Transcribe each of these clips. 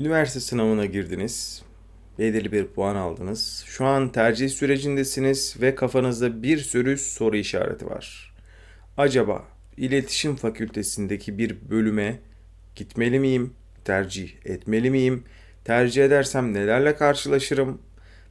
Üniversite sınavına girdiniz. Belirli bir puan aldınız. Şu an tercih sürecindesiniz ve kafanızda bir sürü soru işareti var. Acaba iletişim fakültesindeki bir bölüme gitmeli miyim? Tercih etmeli miyim? Tercih edersem nelerle karşılaşırım?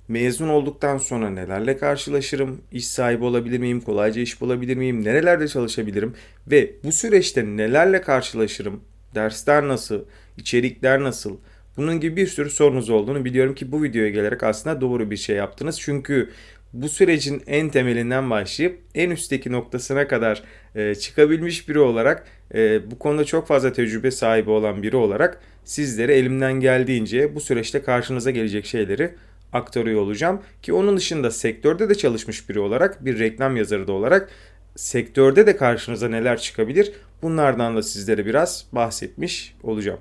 Mezun olduktan sonra nelerle karşılaşırım? İş sahibi olabilir miyim? Kolayca iş bulabilir miyim? Nerelerde çalışabilirim? Ve bu süreçte nelerle karşılaşırım? Dersler nasıl? İçerikler nasıl? Bunun gibi bir sürü sorunuz olduğunu biliyorum ki bu videoya gelerek aslında doğru bir şey yaptınız. Çünkü bu sürecin en temelinden başlayıp en üstteki noktasına kadar e, çıkabilmiş biri olarak e, bu konuda çok fazla tecrübe sahibi olan biri olarak sizlere elimden geldiğince bu süreçte karşınıza gelecek şeyleri aktarıyor olacağım. Ki onun dışında sektörde de çalışmış biri olarak bir reklam yazarı da olarak sektörde de karşınıza neler çıkabilir bunlardan da sizlere biraz bahsetmiş olacağım.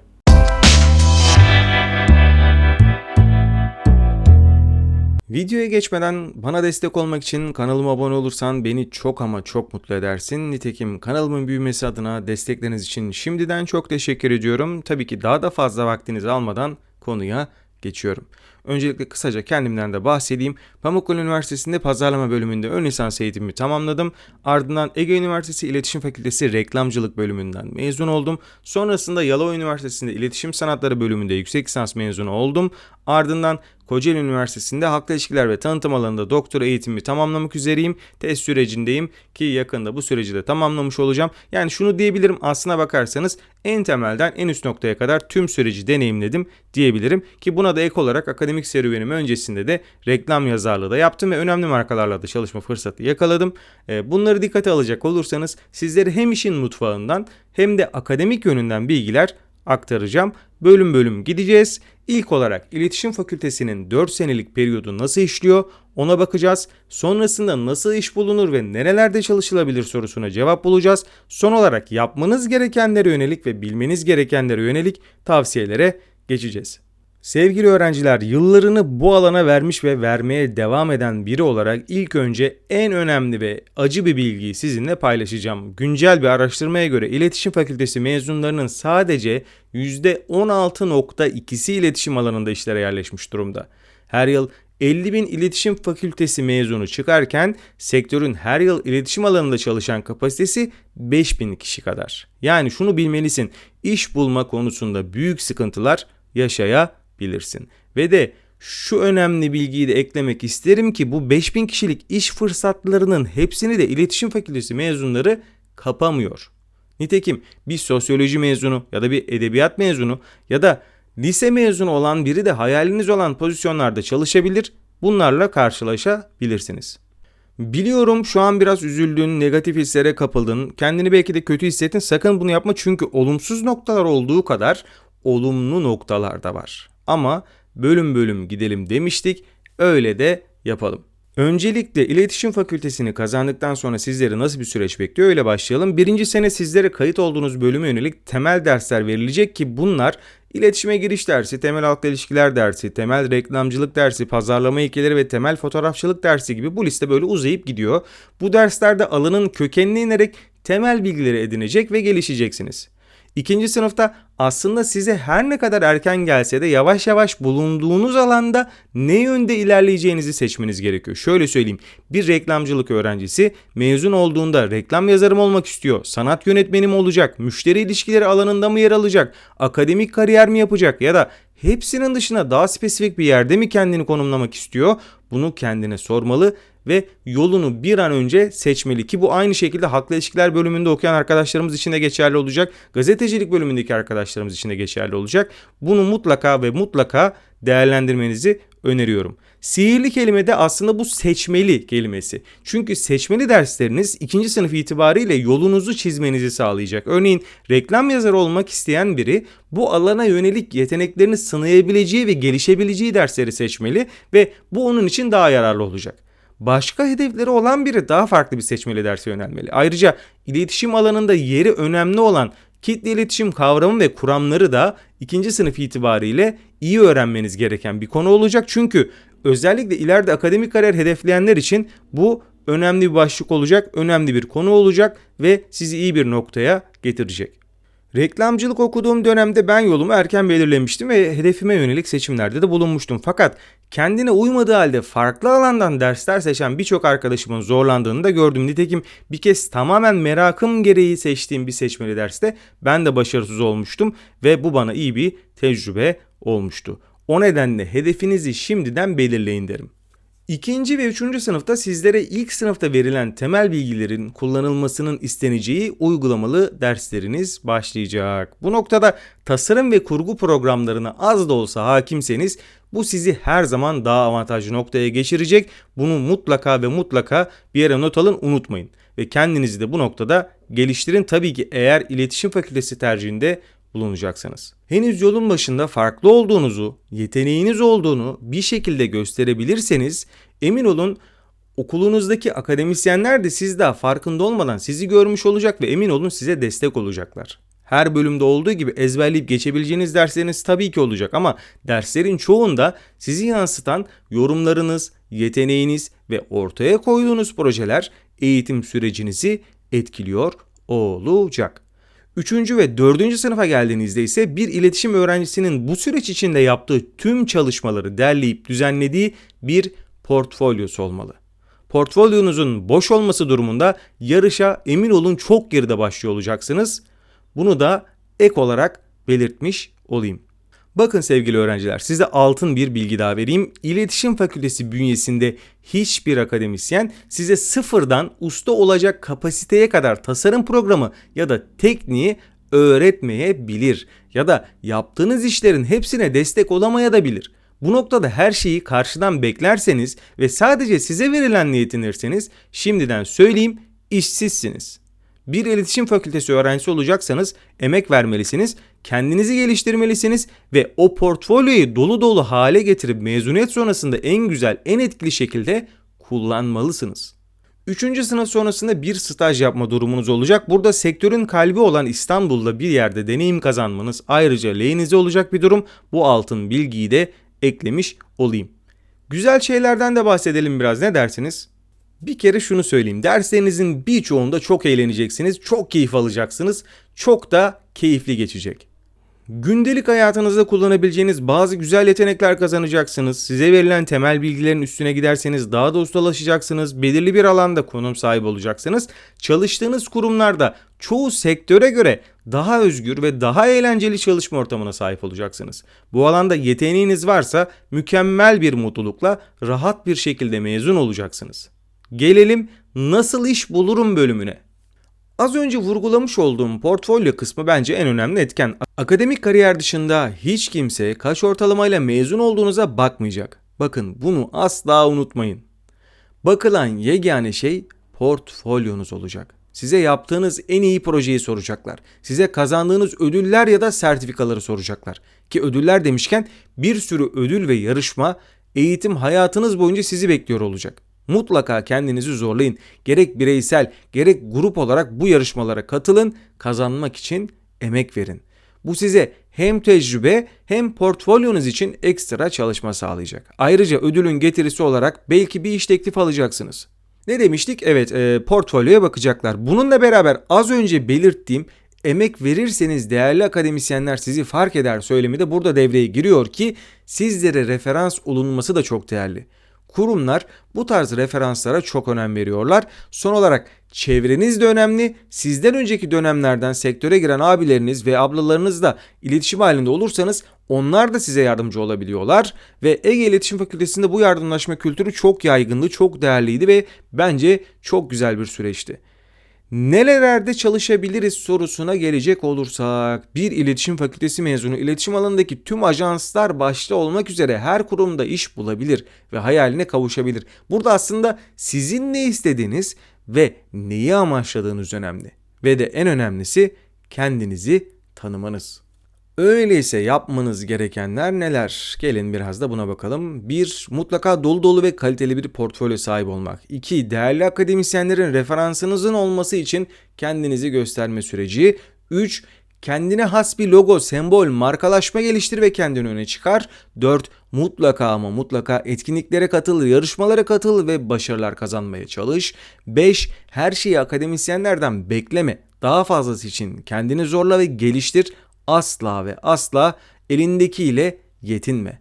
Videoya geçmeden bana destek olmak için kanalıma abone olursan beni çok ama çok mutlu edersin. Nitekim kanalımın büyümesi adına destekleriniz için şimdiden çok teşekkür ediyorum. Tabii ki daha da fazla vaktinizi almadan konuya geçiyorum. Öncelikle kısaca kendimden de bahsedeyim. Pamukkale Üniversitesi'nde pazarlama bölümünde ön lisans eğitimimi tamamladım. Ardından Ege Üniversitesi İletişim Fakültesi Reklamcılık bölümünden mezun oldum. Sonrasında Yalova Üniversitesi'nde İletişim Sanatları bölümünde yüksek lisans mezunu oldum. Ardından Kocaeli Üniversitesi'nde halkla ilişkiler ve tanıtım alanında doktora eğitimimi tamamlamak üzereyim. Test sürecindeyim ki yakında bu süreci de tamamlamış olacağım. Yani şunu diyebilirim aslına bakarsanız en temelden en üst noktaya kadar tüm süreci deneyimledim diyebilirim. Ki buna da ek olarak akademik serüvenim öncesinde de reklam yazarlığı da yaptım ve önemli markalarla da çalışma fırsatı yakaladım. Ee, bunları dikkate alacak olursanız sizlere hem işin mutfağından hem de akademik yönünden bilgiler aktaracağım. Bölüm bölüm gideceğiz. İlk olarak iletişim fakültesinin 4 senelik periyodu nasıl işliyor ona bakacağız. Sonrasında nasıl iş bulunur ve nerelerde çalışılabilir sorusuna cevap bulacağız. Son olarak yapmanız gerekenlere yönelik ve bilmeniz gerekenlere yönelik tavsiyelere geçeceğiz. Sevgili öğrenciler, yıllarını bu alana vermiş ve vermeye devam eden biri olarak ilk önce en önemli ve acı bir bilgiyi sizinle paylaşacağım. Güncel bir araştırmaya göre İletişim Fakültesi mezunlarının sadece %16.2'si iletişim alanında işlere yerleşmiş durumda. Her yıl 50 bin iletişim fakültesi mezunu çıkarken sektörün her yıl iletişim alanında çalışan kapasitesi 5 bin kişi kadar. Yani şunu bilmelisin, iş bulma konusunda büyük sıkıntılar yaşayabilirsin. Ve de şu önemli bilgiyi de eklemek isterim ki bu 5000 kişilik iş fırsatlarının hepsini de iletişim fakültesi mezunları kapamıyor. Nitekim bir sosyoloji mezunu ya da bir edebiyat mezunu ya da lise mezunu olan biri de hayaliniz olan pozisyonlarda çalışabilir. Bunlarla karşılaşabilirsiniz. Biliyorum şu an biraz üzüldün, negatif hislere kapıldın, kendini belki de kötü hissettin. Sakın bunu yapma çünkü olumsuz noktalar olduğu kadar olumlu noktalar da var. Ama bölüm bölüm gidelim demiştik. Öyle de yapalım. Öncelikle iletişim fakültesini kazandıktan sonra sizleri nasıl bir süreç bekliyor öyle başlayalım. Birinci sene sizlere kayıt olduğunuz bölüme yönelik temel dersler verilecek ki bunlar iletişime giriş dersi, temel halkla ilişkiler dersi, temel reklamcılık dersi, pazarlama ilkeleri ve temel fotoğrafçılık dersi gibi bu liste böyle uzayıp gidiyor. Bu derslerde alanın kökenine inerek temel bilgileri edinecek ve gelişeceksiniz. İkinci sınıfta aslında size her ne kadar erken gelse de yavaş yavaş bulunduğunuz alanda ne yönde ilerleyeceğinizi seçmeniz gerekiyor. Şöyle söyleyeyim. Bir reklamcılık öğrencisi mezun olduğunda reklam yazarım olmak istiyor. Sanat yönetmenim olacak. Müşteri ilişkileri alanında mı yer alacak? Akademik kariyer mi yapacak? Ya da hepsinin dışına daha spesifik bir yerde mi kendini konumlamak istiyor? Bunu kendine sormalı ve yolunu bir an önce seçmeli ki bu aynı şekilde halkla ilişkiler bölümünde okuyan arkadaşlarımız için de geçerli olacak. Gazetecilik bölümündeki arkadaşlarımız için de geçerli olacak. Bunu mutlaka ve mutlaka değerlendirmenizi öneriyorum. Sihirli kelime de aslında bu seçmeli kelimesi. Çünkü seçmeli dersleriniz ikinci sınıf itibariyle yolunuzu çizmenizi sağlayacak. Örneğin reklam yazarı olmak isteyen biri bu alana yönelik yeteneklerini sınayabileceği ve gelişebileceği dersleri seçmeli ve bu onun için daha yararlı olacak başka hedefleri olan biri daha farklı bir seçmeli derse yönelmeli. Ayrıca iletişim alanında yeri önemli olan kitle iletişim kavramı ve kuramları da ikinci sınıf itibariyle iyi öğrenmeniz gereken bir konu olacak. Çünkü özellikle ileride akademik kariyer hedefleyenler için bu önemli bir başlık olacak, önemli bir konu olacak ve sizi iyi bir noktaya getirecek. Reklamcılık okuduğum dönemde ben yolumu erken belirlemiştim ve hedefime yönelik seçimlerde de bulunmuştum. Fakat kendine uymadığı halde farklı alandan dersler seçen birçok arkadaşımın zorlandığını da gördüm. Nitekim bir kez tamamen merakım gereği seçtiğim bir seçmeli derste ben de başarısız olmuştum ve bu bana iyi bir tecrübe olmuştu. O nedenle hedefinizi şimdiden belirleyin derim. İkinci ve üçüncü sınıfta sizlere ilk sınıfta verilen temel bilgilerin kullanılmasının isteneceği uygulamalı dersleriniz başlayacak. Bu noktada tasarım ve kurgu programlarına az da olsa hakimseniz bu sizi her zaman daha avantajlı noktaya geçirecek. Bunu mutlaka ve mutlaka bir yere not alın unutmayın. Ve kendinizi de bu noktada geliştirin. Tabii ki eğer iletişim fakültesi tercihinde bulunacaksanız. Henüz yolun başında farklı olduğunuzu, yeteneğiniz olduğunu bir şekilde gösterebilirseniz emin olun okulunuzdaki akademisyenler de siz daha farkında olmadan sizi görmüş olacak ve emin olun size destek olacaklar. Her bölümde olduğu gibi ezberleyip geçebileceğiniz dersleriniz tabii ki olacak ama derslerin çoğunda sizi yansıtan yorumlarınız, yeteneğiniz ve ortaya koyduğunuz projeler eğitim sürecinizi etkiliyor olacak. Üçüncü ve dördüncü sınıfa geldiğinizde ise bir iletişim öğrencisinin bu süreç içinde yaptığı tüm çalışmaları derleyip düzenlediği bir portfolyosu olmalı. Portfolyonuzun boş olması durumunda yarışa emin olun çok geride başlıyor olacaksınız. Bunu da ek olarak belirtmiş olayım. Bakın sevgili öğrenciler size altın bir bilgi daha vereyim. İletişim Fakültesi bünyesinde hiçbir akademisyen size sıfırdan usta olacak kapasiteye kadar tasarım programı ya da tekniği öğretmeyebilir ya da yaptığınız işlerin hepsine destek olamaya da bilir. Bu noktada her şeyi karşıdan beklerseniz ve sadece size verilenle yetinirseniz şimdiden söyleyeyim işsizsiniz. Bir iletişim fakültesi öğrencisi olacaksanız emek vermelisiniz, kendinizi geliştirmelisiniz ve o portfolyoyu dolu dolu hale getirip mezuniyet sonrasında en güzel, en etkili şekilde kullanmalısınız. Üçüncü sınıf sonrasında bir staj yapma durumunuz olacak. Burada sektörün kalbi olan İstanbul'da bir yerde deneyim kazanmanız ayrıca lehinize olacak bir durum. Bu altın bilgiyi de eklemiş olayım. Güzel şeylerden de bahsedelim biraz ne dersiniz? Bir kere şunu söyleyeyim. Derslerinizin birçoğunda çok eğleneceksiniz, çok keyif alacaksınız, çok da keyifli geçecek. Gündelik hayatınızda kullanabileceğiniz bazı güzel yetenekler kazanacaksınız. Size verilen temel bilgilerin üstüne giderseniz daha da ustalaşacaksınız. Belirli bir alanda konum sahibi olacaksınız. Çalıştığınız kurumlarda çoğu sektöre göre daha özgür ve daha eğlenceli çalışma ortamına sahip olacaksınız. Bu alanda yeteneğiniz varsa mükemmel bir mutlulukla rahat bir şekilde mezun olacaksınız. Gelelim nasıl iş bulurum bölümüne. Az önce vurgulamış olduğum portfolyo kısmı bence en önemli etken. Akademik kariyer dışında hiç kimse kaç ortalamayla mezun olduğunuza bakmayacak. Bakın bunu asla unutmayın. Bakılan yegane şey portfolyonuz olacak. Size yaptığınız en iyi projeyi soracaklar. Size kazandığınız ödüller ya da sertifikaları soracaklar. Ki ödüller demişken bir sürü ödül ve yarışma eğitim hayatınız boyunca sizi bekliyor olacak. Mutlaka kendinizi zorlayın. Gerek bireysel gerek grup olarak bu yarışmalara katılın, kazanmak için emek verin. Bu size hem tecrübe hem portfolyonuz için ekstra çalışma sağlayacak. Ayrıca ödülün getirisi olarak belki bir iş teklifi alacaksınız. Ne demiştik? Evet e, portfolyoya bakacaklar. Bununla beraber az önce belirttiğim emek verirseniz değerli akademisyenler sizi fark eder söylemi de burada devreye giriyor ki sizlere referans olunması da çok değerli. Kurumlar bu tarz referanslara çok önem veriyorlar. Son olarak çevreniz de önemli. Sizden önceki dönemlerden sektöre giren abileriniz ve ablalarınızla iletişim halinde olursanız onlar da size yardımcı olabiliyorlar. Ve Ege İletişim Fakültesi'nde bu yardımlaşma kültürü çok yaygındı, çok değerliydi ve bence çok güzel bir süreçti. Nelerde çalışabiliriz sorusuna gelecek olursak bir iletişim fakültesi mezunu iletişim alanındaki tüm ajanslar başta olmak üzere her kurumda iş bulabilir ve hayaline kavuşabilir. Burada aslında sizin ne istediğiniz ve neyi amaçladığınız önemli. Ve de en önemlisi kendinizi tanımanız. Öyleyse yapmanız gerekenler neler? Gelin biraz da buna bakalım. 1. Mutlaka dolu dolu ve kaliteli bir portfolyo sahibi olmak. 2. Değerli akademisyenlerin referansınızın olması için kendinizi gösterme süreci. 3. Kendine has bir logo, sembol, markalaşma geliştir ve kendini öne çıkar. 4. Mutlaka ama mutlaka etkinliklere katıl, yarışmalara katıl ve başarılar kazanmaya çalış. 5. Her şeyi akademisyenlerden bekleme. Daha fazlası için kendini zorla ve geliştir. Asla ve asla elindekiyle yetinme.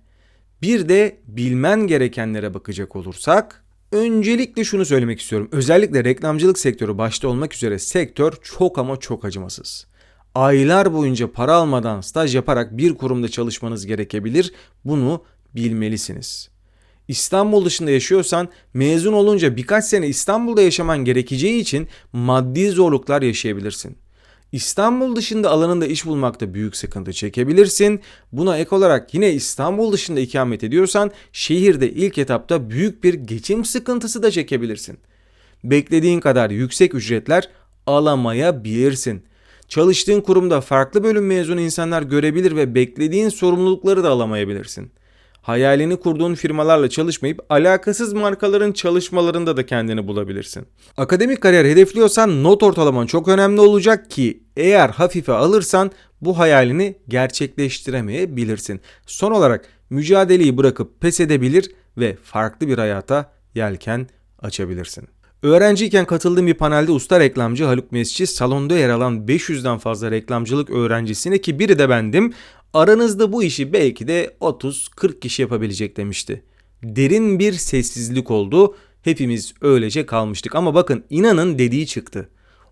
Bir de bilmen gerekenlere bakacak olursak öncelikle şunu söylemek istiyorum. Özellikle reklamcılık sektörü başta olmak üzere sektör çok ama çok acımasız. Aylar boyunca para almadan staj yaparak bir kurumda çalışmanız gerekebilir. Bunu bilmelisiniz. İstanbul dışında yaşıyorsan mezun olunca birkaç sene İstanbul'da yaşaman gerekeceği için maddi zorluklar yaşayabilirsin. İstanbul dışında alanında iş bulmakta büyük sıkıntı çekebilirsin. Buna ek olarak yine İstanbul dışında ikamet ediyorsan şehirde ilk etapta büyük bir geçim sıkıntısı da çekebilirsin. Beklediğin kadar yüksek ücretler alamayabilirsin. Çalıştığın kurumda farklı bölüm mezunu insanlar görebilir ve beklediğin sorumlulukları da alamayabilirsin. Hayalini kurduğun firmalarla çalışmayıp alakasız markaların çalışmalarında da kendini bulabilirsin. Akademik kariyer hedefliyorsan not ortalaman çok önemli olacak ki eğer hafife alırsan bu hayalini gerçekleştiremeyebilirsin. Son olarak mücadeleyi bırakıp pes edebilir ve farklı bir hayata yelken açabilirsin. Öğrenciyken katıldığım bir panelde usta reklamcı Haluk Mesci salonda yer alan 500'den fazla reklamcılık öğrencisine ki biri de bendim aranızda bu işi belki de 30-40 kişi yapabilecek demişti. Derin bir sessizlik oldu. Hepimiz öylece kalmıştık ama bakın inanın dediği çıktı.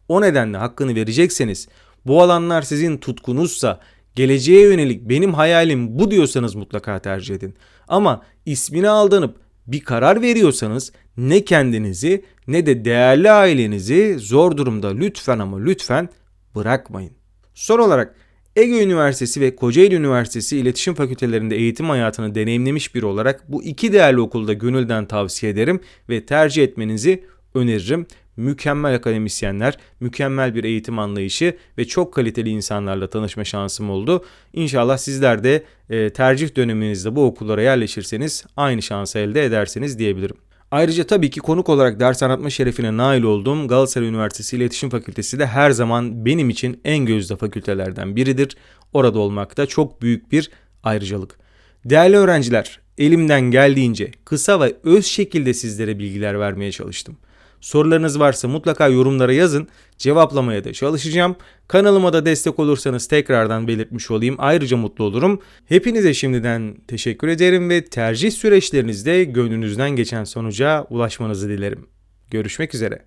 O nedenle hakkını verecekseniz bu alanlar sizin tutkunuzsa geleceğe yönelik benim hayalim bu diyorsanız mutlaka tercih edin. Ama ismini aldanıp bir karar veriyorsanız ne kendinizi ne de değerli ailenizi zor durumda lütfen ama lütfen bırakmayın. Son olarak Ege Üniversitesi ve Kocaeli Üniversitesi İletişim Fakültelerinde eğitim hayatını deneyimlemiş biri olarak bu iki değerli okulda gönülden tavsiye ederim ve tercih etmenizi öneririm. Mükemmel akademisyenler, mükemmel bir eğitim anlayışı ve çok kaliteli insanlarla tanışma şansım oldu. İnşallah sizler de e, tercih döneminizde bu okullara yerleşirseniz aynı şansı elde edersiniz diyebilirim. Ayrıca tabii ki konuk olarak ders anlatma şerefine nail olduğum Galatasaray Üniversitesi İletişim Fakültesi de her zaman benim için en gözde fakültelerden biridir. Orada olmak da çok büyük bir ayrıcalık. Değerli öğrenciler, elimden geldiğince kısa ve öz şekilde sizlere bilgiler vermeye çalıştım. Sorularınız varsa mutlaka yorumlara yazın. Cevaplamaya da çalışacağım. Kanalıma da destek olursanız tekrardan belirtmiş olayım. Ayrıca mutlu olurum. Hepinize şimdiden teşekkür ederim ve tercih süreçlerinizde gönlünüzden geçen sonuca ulaşmanızı dilerim. Görüşmek üzere.